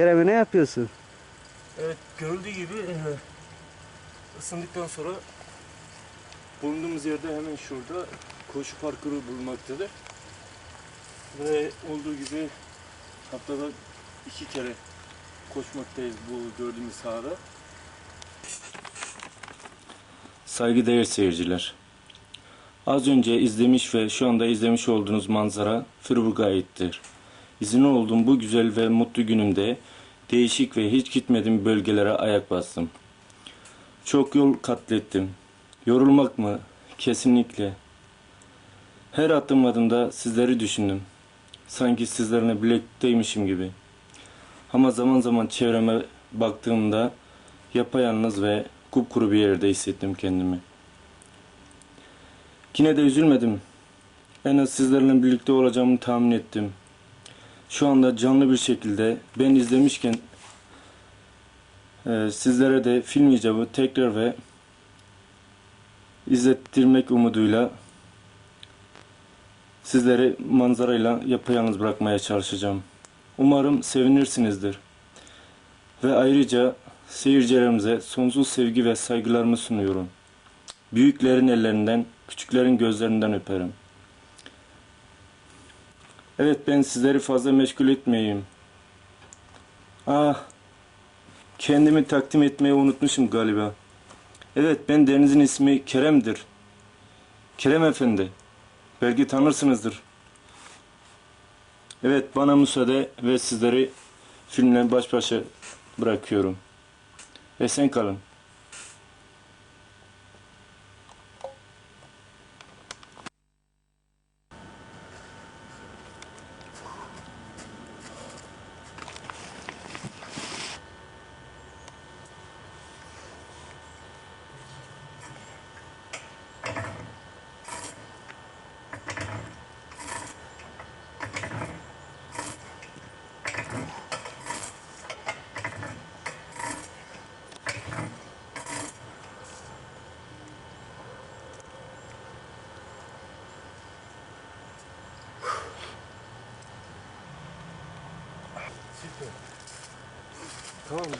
Kerem'e ne yapıyorsun? Evet görüldüğü gibi e, ısındıktan sonra bulunduğumuz yerde hemen şurada koşu parkuru bulunmaktadır. Ve olduğu gibi haftada iki kere koşmaktayız bu gördüğümüz sahada. Saygıdeğer seyirciler. Az önce izlemiş ve şu anda izlemiş olduğunuz manzara Freiburg'a aittir. İzinli olduğum bu güzel ve mutlu günümde değişik ve hiç gitmediğim bölgelere ayak bastım. Çok yol katlettim. Yorulmak mı? Kesinlikle. Her attığım adımda sizleri düşündüm. Sanki sizlerle birlikteymişim gibi. Ama zaman zaman çevreme baktığımda yapayalnız ve kupkuru bir yerde hissettim kendimi. Yine de üzülmedim. En az sizlerle birlikte olacağımı tahmin ettim. Şu anda canlı bir şekilde ben izlemişken e, sizlere de film icabı tekrar ve izlettirmek umuduyla sizleri manzarayla yapayalnız bırakmaya çalışacağım. Umarım sevinirsinizdir. Ve ayrıca seyircilerimize sonsuz sevgi ve saygılarımı sunuyorum. Büyüklerin ellerinden, küçüklerin gözlerinden öperim. Evet ben sizleri fazla meşgul etmeyeyim. Ah, kendimi takdim etmeyi unutmuşum galiba. Evet ben denizin ismi Kerem'dir. Kerem Efendi. Belki tanırsınızdır. Evet bana müsaade ve sizleri filmle baş başa bırakıyorum. Esen kalın. Tamam mı?